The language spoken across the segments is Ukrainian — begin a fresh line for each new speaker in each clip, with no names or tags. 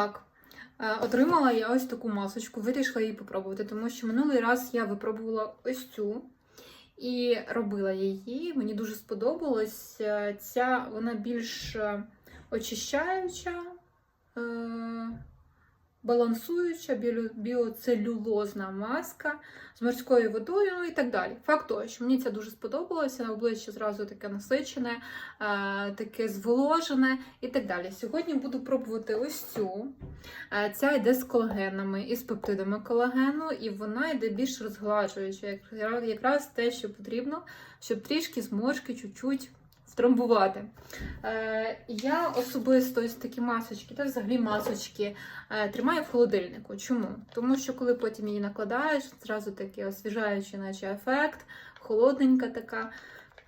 Так, е, отримала я ось таку масочку, вирішила її попробувати, тому що минулий раз я випробувала ось цю і робила її. Мені дуже сподобалось. Е, Ця вона більш е, очищаюча, балансуюча, біоцелюлозна маска з морською водою ну і так далі. Факт того, що мені це дуже сподобалося, обличчя зразу таке насичене, е, таке зволожене і так далі. Сьогодні буду пробувати ось цю. Е, Ця йде з колагенами і з пептидами колагену, і вона йде більш розгладжуюча, якраз те, що потрібно, щоб трішки зморшки чуть-чуть втрамбувати. Е, я особисто ось такі масочки, та взагалі масочки, е, тримаю в холодильнику. Чому? Тому що коли потім її накладаєш, зразу такий освіжаючий, наче ефект, холодненька така,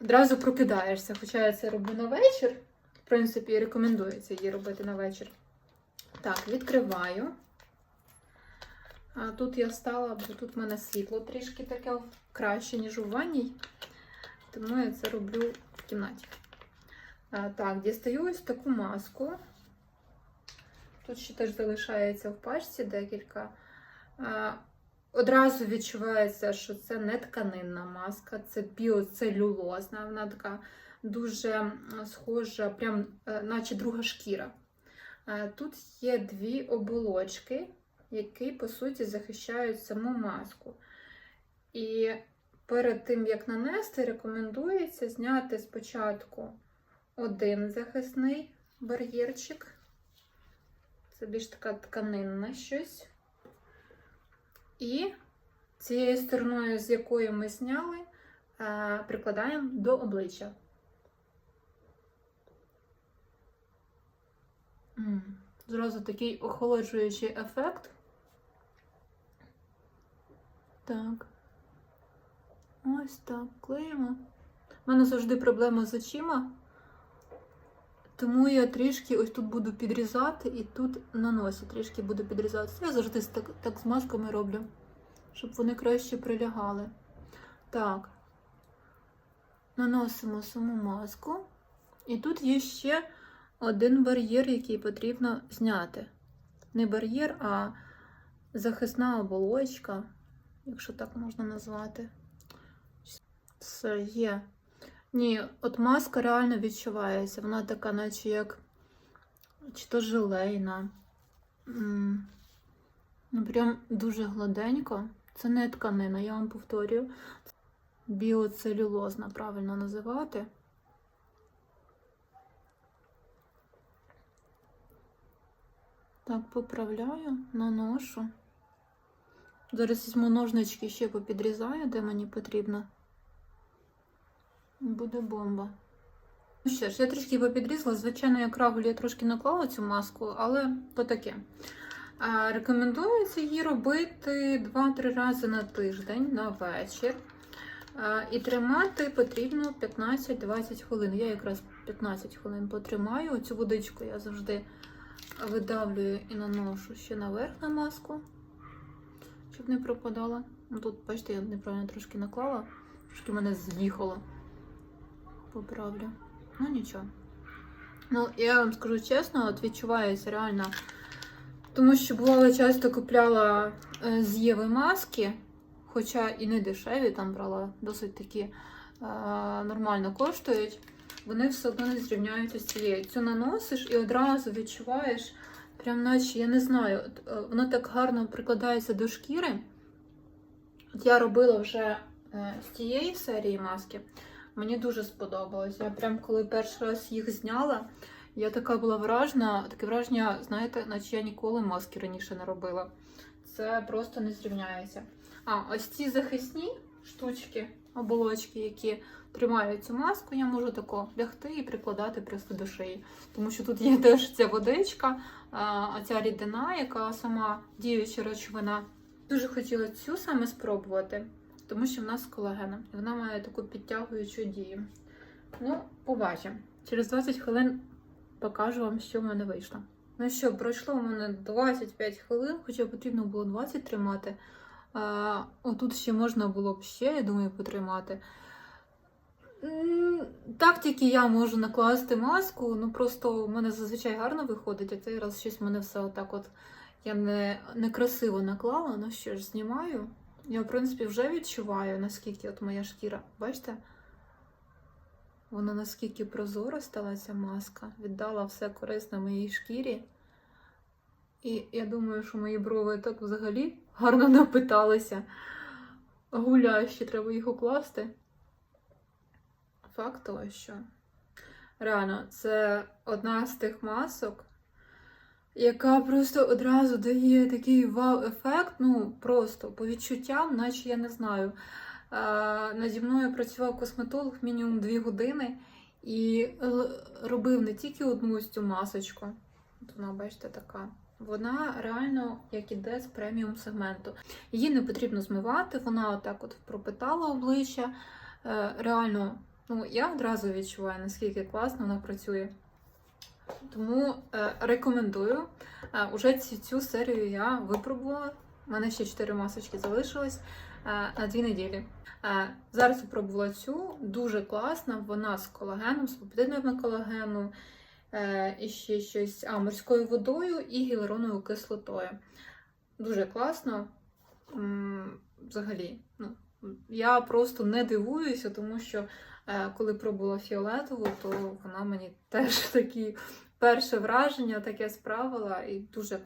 одразу прокидаєшся. Хоча я це роблю на вечір. В принципі, рекомендується її робити на вечір. Так, відкриваю. А тут я стала, бо тут в мене світло трішки таке краще, ніж у ванній. Тому я це роблю кімнаті. Так, дістаю ось таку маску. Тут ще теж залишається в пачці декілька. Одразу відчувається, що це не тканинна маска, це біоцелюлозна. Вона така дуже схожа, прям е, наче друга шкіра. Тут є дві оболочки, які, по суті, захищають саму маску. І перед тим, як нанести, рекомендується зняти спочатку один захисний бар'єрчик. Це більш така тканинна щось. І цією стороною, з якої ми зняли, е, прикладаємо до обличчя. Зразу такий охолоджуючий ефект. Так. Ось так, клеїмо. У мене завжди проблема з очима, тому я трішки ось тут буду підрізати і тут на носі трішки буду підрізати. Я завжди так, так з масками роблю, щоб вони краще прилягали. Так. Наносимо саму маску. І тут є ще один бар'єр, який потрібно зняти. Не бар'єр, а захисна оболочка, якщо так можна назвати. Все є. Ні, от маска реально відчувається. Вона така, наче як чи то желейна. Ну, прям дуже гладенько. Це не тканина, я вам повторюю. Біоцелюлозна, правильно називати. Так, поправляю, наношу. Зараз візьму ножнички ще попідрізаю, де мені потрібно. Буде бомба. Ну що ж, я трішки попідрізала. Звичайно, як рагуль я трошки наклала цю маску, але то таке. Рекомендується її робити 2-3 рази на тиждень на вечір. І тримати потрібно 15-20 хвилин. Я якраз 15 хвилин потримаю. Цю водичку я завжди видавлюю і наношу ще наверх на маску, щоб не пропадала. Ну, Тут, бачите, я неправильно трошки наклала, трошки мене з'їхало. Поправлю. Ну нічого. Ну, я вам скажу чесно, от відчувається реально. Тому що бувало часто купляла е, з Єви маски, хоча і не дешеві, там брала досить такі е, нормально коштують. Вони все одно не зрівняються з цією. Цю наносиш і одразу відчуваєш, прям наче, я не знаю, от, е, воно так гарно прикладається до шкіри. От я робила вже е, з цієї серії маски. Мені дуже сподобалось. Я прям коли перший раз їх зняла, я така була вражена, таке враження, знаєте, наче я ніколи маски раніше не робила. Це просто не зрівняється. А, ось ці захисні штучки, оболочки, які тримають цю маску, я можу тако лягти і прикладати просто до шиї. Тому що тут є теж ця водичка, а ця рідина, яка сама діюча речовина. Дуже хотіла цю саме спробувати тому що в нас колагена. І вона має таку підтягуючу дію. Ну, побачимо. Через 20 хвилин покажу вам, що в мене вийшло. Ну що, пройшло у мене 25 хвилин, хоча потрібно було 20 тримати. А, отут ще можна було б ще, я думаю, потримати. Так тільки я можу накласти маску, ну просто в мене зазвичай гарно виходить, а цей раз щось в мене все отак от. Я не, не красиво наклала, ну що ж, знімаю. Я, в принципі, вже відчуваю, наскільки от моя шкіра. Бачите? Вона наскільки прозора стала ця маска, віддала все корисне моїй шкірі. І я думаю, що мої брови так взагалі гарно напиталися. Гулящі, треба їх укласти. Факт того, що реально це одна з тих масок, яка просто одразу дає такий вау-ефект, ну просто по відчуттям, наче я не знаю. Е, наді мною працював косметолог мінімум 2 години і робив не тільки одну ось цю масочку. От вона, бачите, така. Вона реально як іде з преміум сегменту. Її не потрібно змивати, вона отак от пропитала обличчя. Е, Реально, ну я одразу відчуваю, наскільки класно вона працює. Тому е, рекомендую. Е, уже цю, цю серію я випробувала. У мене ще 4 масочки залишилось е, на 2 неділі. Е, зараз випробувала цю, дуже класна. Вона з колагеном, з пептидами колагену, е, і ще щось а, морською водою і гіалуроновою кислотою. Дуже класно. М, Взагалі, ну, я просто не дивуюся, тому що коли пробувала фіолетову, то вона мені теж такі перше враження таке справила і дуже